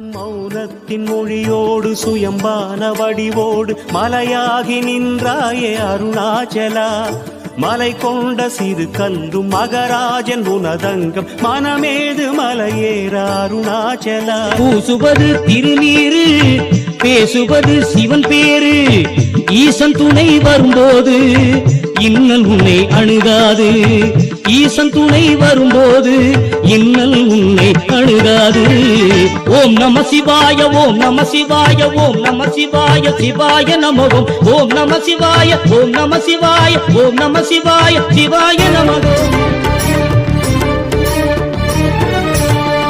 மௌனத்தின் மொழியோடு சுயம்பான வடிவோடு மலையாகி நின்றாயே அருணாச்சலா. மலை கொண்ட சிறு கன்று மகராஜன் உனதங்கம் மனமேது மலையேற அருணாச்சலா. பூசுவது திருநீரு பேசுவது சிவன் பேரு ஈசன் துணை வரும்போது இன்னல் உன்னை அணுகாது. ஈசன் துணை வரும்போது இன்னல் உன்னை அணுகாது. ஓம் நம சிவாய ஓம் நம சிவாய ஓம் நம சிவாய சிவாய நம ஓம் நம சிவாய ஓம் நம சிவாய ஓம் நம சிவாய சிவாய நம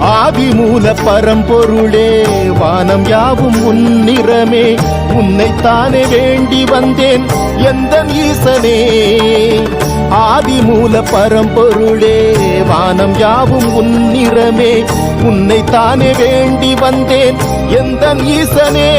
ஆதிமூல பரம்பொருளே வானம் யாவும் உன்னிறமே உன்னைத்தானே வேண்டி வந்தேன் எந்த ஈசனே. ஆதிமூல பரம்பொருளே வானம் யாவும் உன்னிறமே உன்னைத்தானே வேண்டி வந்தேன் எந்த ஈசனே.